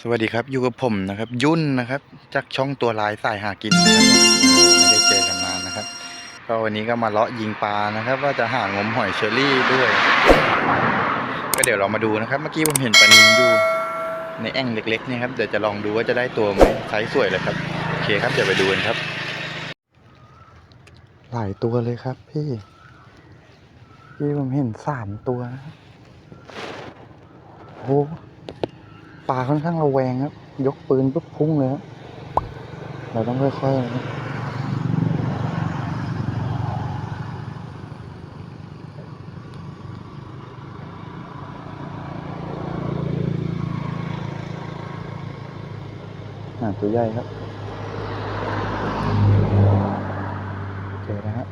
สวัสดีครับอยู่กับผมนะครับ ยุ่นนะครับ จากช่องตัวลายสายหากินไม่ได้เจอกันนานนะครับ ก็วันนี้ก็มาเลาะยิงปลานะครับ ว่าจะหางมหอยเชอรี่ด้วย ก็เดี๋ยวเรามาดูนะครับ เมื่อกี้ผมเห็นปลานินอยู่ในแอ่งเล็กๆนี่ครับเดี๋ยวจะลองดูว่าจะได้ตัวไหมไซส์สวยเลยครับโอเคครับเดี๋ยวไปดูกันครับ หลายตัวเลยครับ พี่พี่ผมเห็นสามตัวนะโอ้ ปลาค่อนข้างระแวงครับ ยกปืนปุ๊บพุ่งเลยครับเราต้องค่อยๆนะตัวใหญ่ครับเจอนะฮะ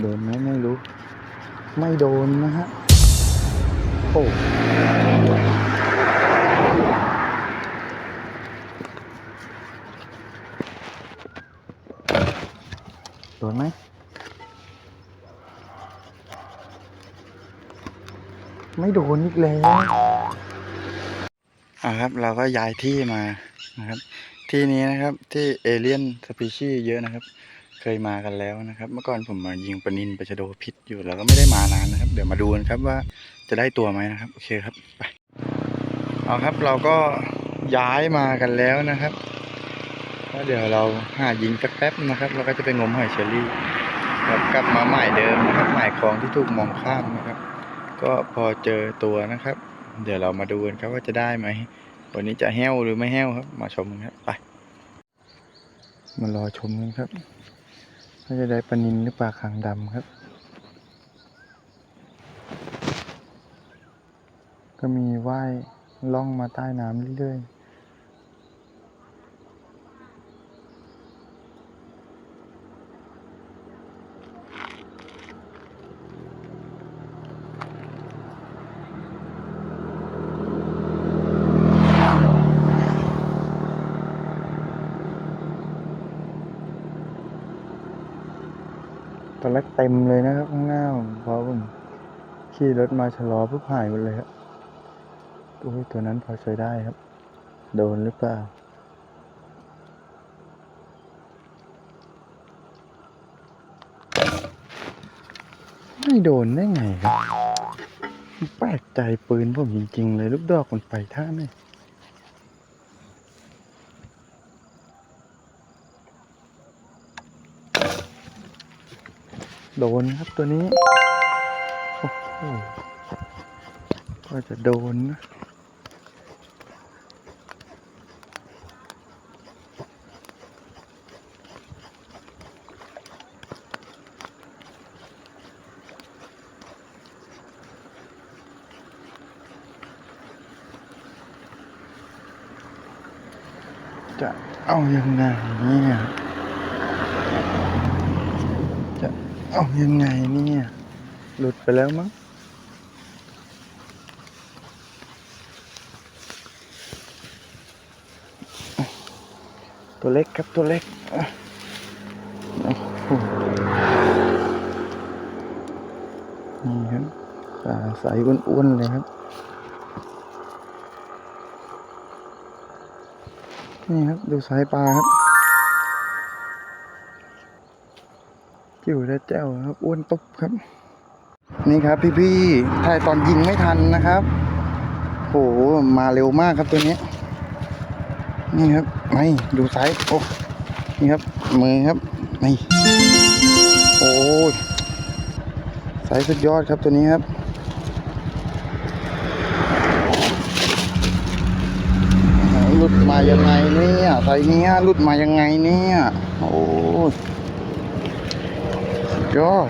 โดนไหมไม่รู้ ไม่โดนนะฮะ โอ้โดนไหม ไม่โดนอีกแล้วอ่าครับ เราก็ย้ายที่มานะครับ ที่นี้นะครับที่เอเลียนสปีชีเยอะนะครับ เคยมากันแล้วนะครับ เมื่อก่อนผมมายิงปนินปชะโดพิษอยู่แล้วก็ไม่ได้มานานนะครับ เดี๋ยวมาดูกันครับว่าจะได้ตัวไหมนะครับ โอเคครับไปเอาครับเราก็ย้ายมากันแล้วนะครับแล้วเดี๋ยวเราหายิงสักแป๊บนะครับ เราก็จะไปงมหอยเชอรี่ครับกลับมาหมายเดิมนะครับหมายคลองที่ถูกมองข้ามนะครับ ก็พอเจอตัวนะครับ เดี๋ยวเรามาดูกันครับว่าจะได้ไหมวันนี้จะแห้วหรือไม่แห้วครับ มาชมกันครับไปมารอชมกันครับ ว่าจะได้ปลานินหรือปลาขางดำครับ ก็มีว่ายล่องมาใต้น้ำเรื่อยๆ ตอนแรกเต็มเลยนะครับ ข้างหน้าผมพอผมขี่รถมาชะลอปุ๊บหายหมดเลยครับโอ้ยตัวนั้นพอใช้ได้ครับ โดนหรือเปล่าไม่โดนได้ไงครับแปลกใจปืนผมจริง ๆ เลย ลูกดอกมันไปท่าไหน โดนครับตัวนี้ โอ้โหก็จะโดนนะจะเอายังไงเนี่ย จะ เอายังไงเนี่ย หลุดไปแล้วมั้งตัวเล็กครับตัวเล็กนี่ครับปลาใสอ้วนๆเลยครับ นี่ครับ ดูสายปลาครับ จิ๋วและแจ้วครับอ้วนตุ๊บครับ นี่ครับ พี่ๆถ่ายตอนยิงไม่ทันนะครับโหมาเร็วมากครับตัวนี้ นี่ครับไม่ดูไซส์โอ้นี่ครับมือครับนี่โอ้ยไซส์สุดยอดครับตัวนี้ครับหลุดมายังไงเนี่ยไซส์เนี้ยหลุดมายังไงเนี่ยโอ้ ยสุดอด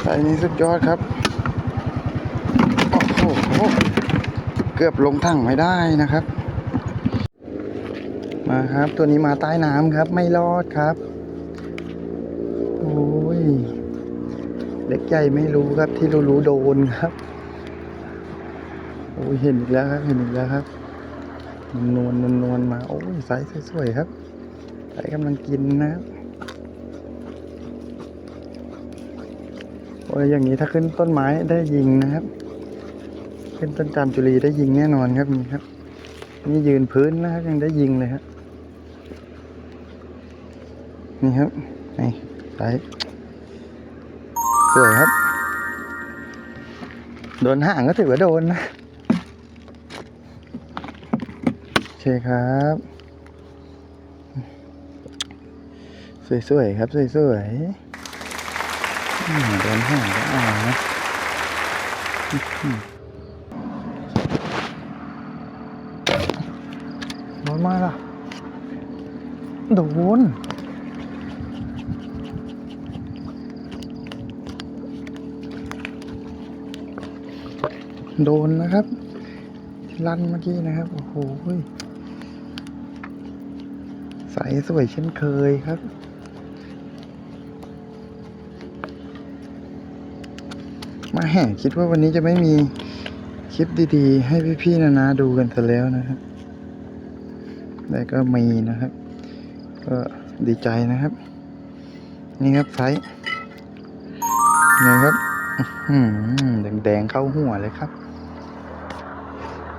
ไซส์นี้สุดยอดครับ โอ้โห เกือบลงถังไม่ได้นะครับ มาครับ ตัวนี้มาใต้น้ำครับ ไม่รอดครับ โอ้ย เล็กใหญ่ไม่รู้ครับ ที่รู้รู้ๆโดนครับ โอ้ยเห็นอีกแล้วครับ เห็นอีกแล้วครับ นวลนวลนวลมา โอ้ยไซส์สวยๆครับไก่กำลังกินนะครับ อ้ยอย่างนี้ถ้าขึ้นต้นไม้ได้ยิงนะครับ ขึ้นต้นจามจุลีได้ยิงแน่นอนครับนี่ครับ นี่ยืนพื้นนะครับยังได้ยิงเลยครับนี่ครับนี่ไก่สวยครับ โดนห่างก็ถือว่าโดนนะโอเคครับสวยๆครับสวยๆ อืมโดนห่างก็เอานะอื้อหือโดนมาล่ะโดนโดนนะครับลั่นเมื่อกี้นะครับ โอ้โหใสสวยเช่นเคยครับ มาแห่คิดว่าวันนี้จะไม่มีคลิปดีๆ ให้พี่ๆนานาดูกันซะแล้วนะครับแต่ก็มีนะครับ ก็ดีใจนะครับ นี่ครับไซส์นี่ครับแดงๆเข้าหัวเลยครับ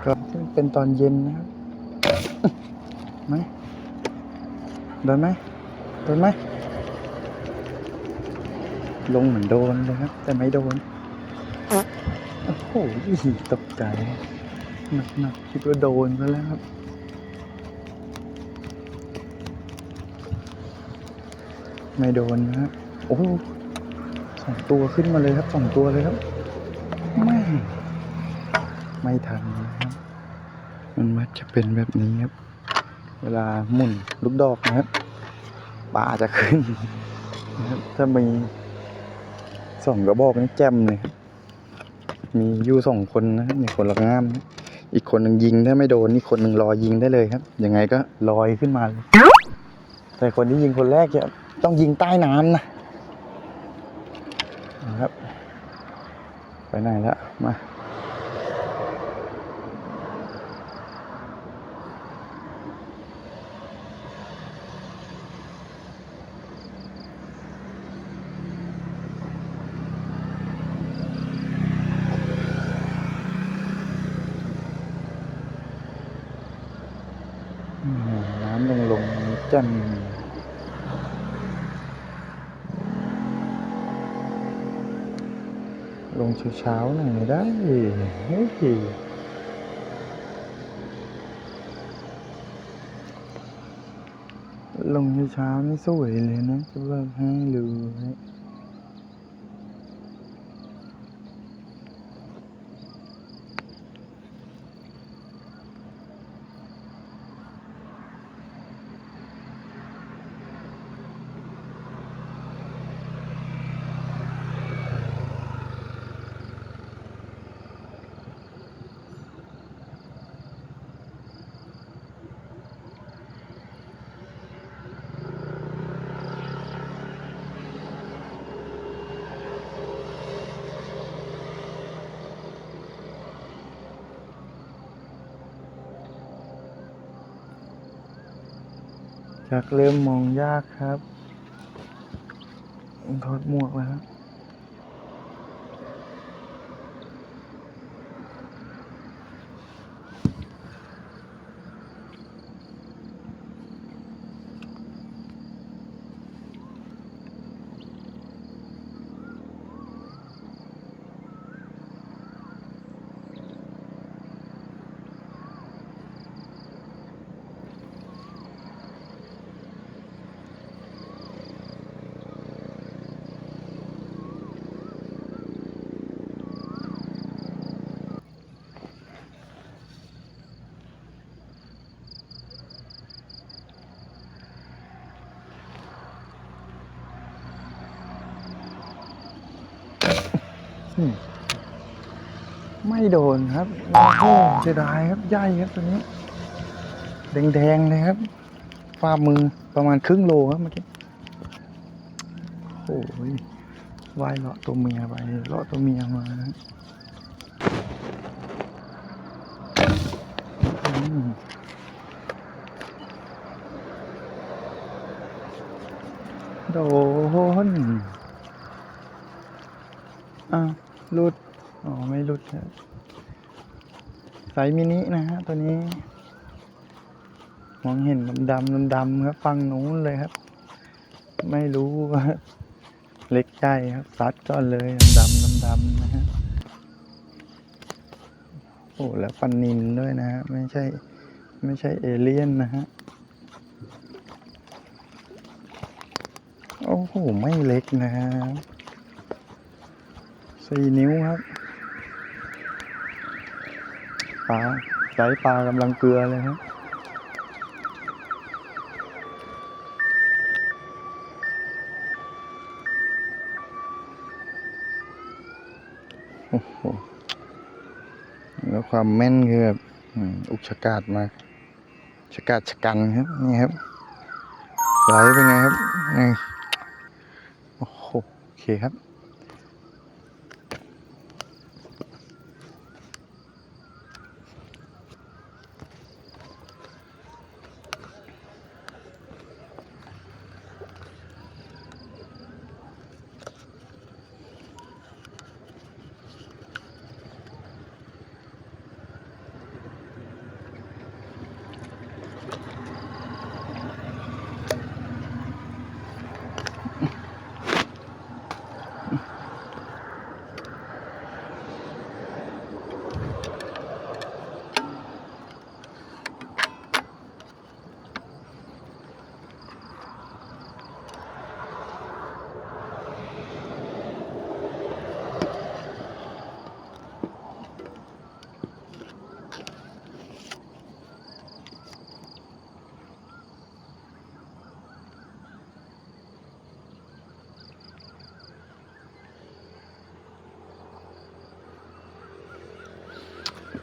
ก็เป็นตอนเย็นนะครับไหมโดนไหมโดนไหมลงเหมือนโดนเลยครับ แต่ไม่โดน หตกใจหนักๆคิดว่าโดนซะแล้วครับไม่โดนนะฮะโอ้สองตัวขึ้นมาเลยครับสองตัวเลยครับไม่ไม่ทันนะครับมันมักจะเป็นแบบนี้ครับ เวลาหมุนลูกดอกนะครับปลาจะขึ้นนะครับถ้ามีสองกระบอกนี่แจ่มเลยครับ มียู่สองคนนะมีคนละง่าม อีกคนหนึ่งยิงถ้าไม่โดนอีกคนหนึ่งรอยิงได้เลยครับ ยังไงก็ลอยขึ้นมาเลยแต่คนที่ยิงคนแรกจะต้องยิงใต้น้ำนะครับ ไปไหนแล้วมา อืมน้ำลงลงจัน ลงเช้าๆหน่อยไม่ได้เฮ้ยล ชักเริ่มมองยากครับถอดหมวกแล้วครับ โดนครับโอ้เสียดายครับใหญ่ครับตัวนี้ แดงๆเลยครับฝ่ามือประมาณครึ่งโลครับเมื่อกี้โอ้ยว่ายเลาะตัวเมียไปเลาะตัวเมียมาโดนอ้าวหลุด อ๋อ ไม่หลุดครับ ไซมินินะฮะตัวนี้ มองเห็นดำดำดำๆครับฟังนู้นเลยครับ ไม่รู้ว่าเล็กใหญ่ครับซัดก่อนเลยดำดำดำนะฮะโอ้แล้วปันนินด้วยนะฮะไม่ใช่ไม่ใช่เอเลี่ยนนะฮะโอ้โหไม่เล็กนะฮะสี่นิ้วครับ ปลาไซส์ปลากำลังเกลือเลยครับโอ้โหแล้วความแม่นคือแบบอุกชะกาดมากชะกาดชะกันครับนี่ครับไหลเป็นไงครับนี่โอ้โหโอเคครับ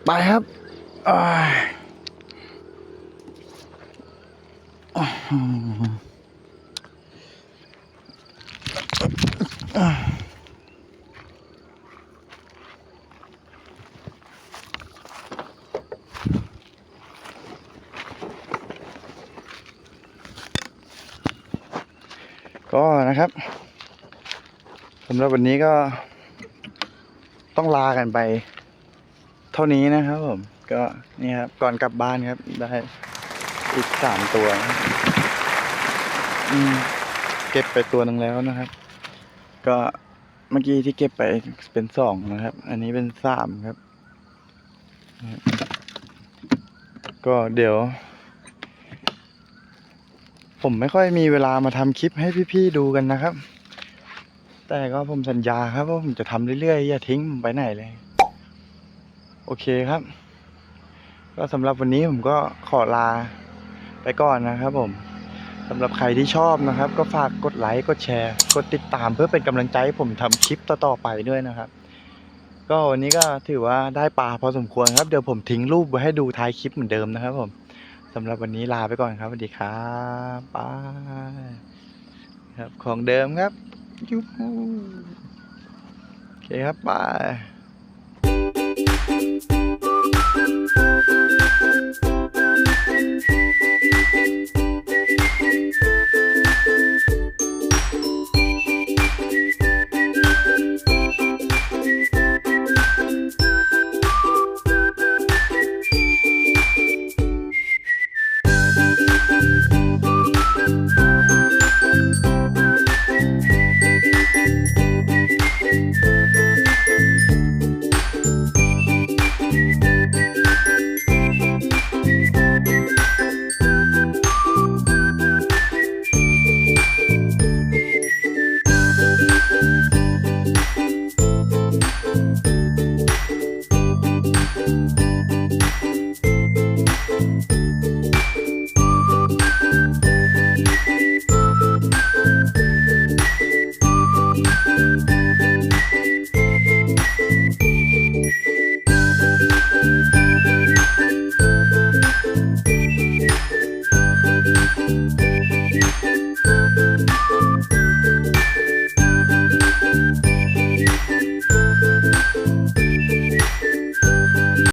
ไปครับก็นะครับสำหรับวันนี้ก็ต้องลากันไป เท่านี้นะครับผม ก็นี่ครับ ก่อนกลับบ้านครับ ได้อีกสามตัว อืม เก็บไปตัวหนึ่งแล้วนะครับ ก็เมื่อกี้ที่เก็บไปเป็นสองนะครับ อันนี้เป็นสามครับนะครับก็เดี๋ยว ผมไม่ค่อยมีเวลามาทำคลิปให้พี่ๆดูกันนะครับ แต่ก็ผมสัญญาครับว่าผมจะทำเรื่อยๆ อย่าทิ้งผมไปไหนเลย โอเคครับ ก็สำหรับวันนี้ผมก็ขอลาไปก่อนนะครับผมสำหรับใครที่ชอบนะครับ ก็ฝากกดไลค์กดแชร์ กดติดตามเพื่อเป็นกำลังใจให้ผมทำคลิปต่อๆไปด้วยนะครับ ก็วันนี้ก็ถือว่าได้ปลาพอสมควรครับเดี๋ยวผมทิ้งรูปไว้ให้ดูท้ายคลิปเหมือนเดิมนะครับผมสำหรับวันนี้ลาไปก่อนครับสวัสดีครับบายครับของเดิมครับยูฮูโอเคครับบาย you